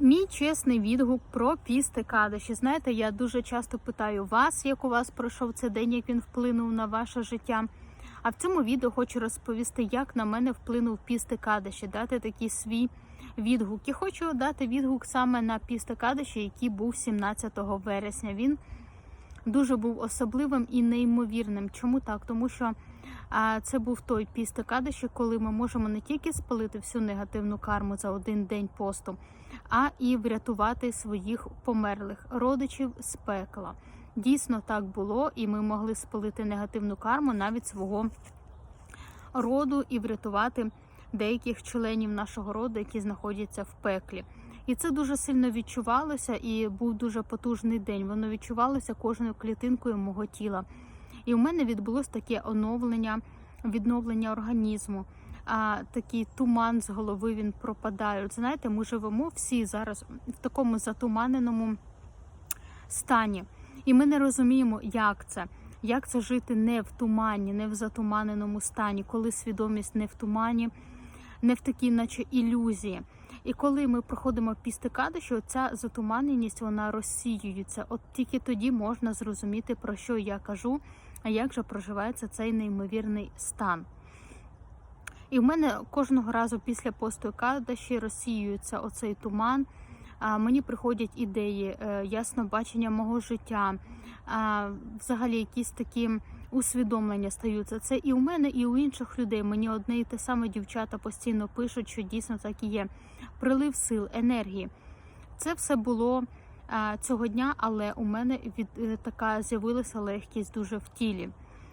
Мій чесний відгук про пісти кадиші. Знаєте, я дуже часто питаю вас, як у вас пройшов цей день, як він вплинув на ваше життя. А в цьому відео хочу розповісти, як на мене вплинув пісти кадиші, дати такий свій відгук. І хочу дати відгук саме на пісти кадиші, який був 17 вересня. Він дуже був особливим і неймовірним. Чому так? Тому що це був той піст кадиші, коли ми можемо не тільки спалити всю негативну карму за один день посту, а і врятувати своїх померлих родичів з пекла. Дійсно так було, і ми могли спалити негативну карму навіть свого роду і врятувати деяких членів нашого роду, які знаходяться в пеклі. І це дуже сильно відчувалося, і був дуже потужний день. Воно відчувалося кожною клітинкою мого тіла. І у мене відбулось таке оновлення, відновлення організму. А такий туман з голови він пропадає. От Знаєте, ми живемо всі зараз в такому затуманеному стані, і ми не розуміємо, як це. Як це жити не в тумані, не в затуманеному стані, коли свідомість не в тумані, не в такій, наче ілюзії. І коли ми проходимо пістикади, що ця затуманеність вона розсіюється. От тільки тоді можна зрозуміти, про що я кажу, а як же проживається цей неймовірний стан. І в мене кожного разу після посту кадаші розсіюється оцей туман. Мені приходять ідеї, е, ясно бачення мого життя, взагалі якісь такі усвідомлення стаються. Це і у мене, і у інших людей. Мені одне і те саме дівчата постійно пишуть, що дійсно так і є. Прилив сил, енергії. Це все було а, цього дня, але у мене від е, така з'явилася легкість дуже в тілі.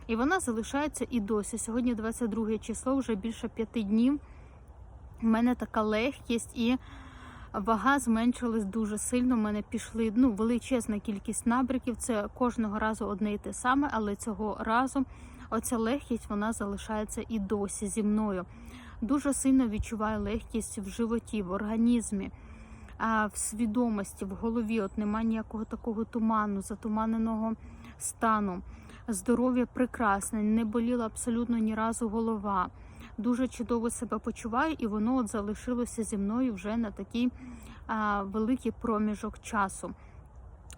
І вона залишається і досі. Сьогодні 22 число, вже більше п'яти днів. У мене така легкість і вага зменшилась дуже сильно. У мене пішли ну, величезна кількість набриків. Це кожного разу одне і те саме, але цього разу оця легкість вона залишається і досі зі мною. Дуже сильно відчуваю легкість в животі, в організмі, а в свідомості, в голові. От немає ніякого такого туману, затуманеного стану. Здоров'я прекрасне, не боліла абсолютно ні разу голова. Дуже чудово себе почуваю, і воно от залишилося зі мною вже на такий великий проміжок часу.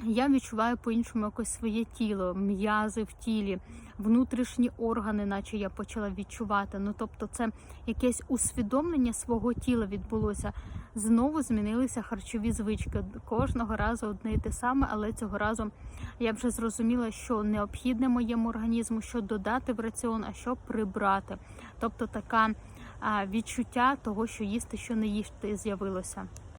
Я відчуваю по-іншому якось своє тіло, м'язи в тілі, внутрішні органи, наче я почала відчувати. Ну тобто, це якесь усвідомлення свого тіла відбулося. Знову змінилися харчові звички. Кожного разу одне і те саме, але цього разу я вже зрозуміла, що необхідне моєму організму, що додати в раціон, а що прибрати. Тобто така відчуття того, що їсти, що не їсти, з'явилося.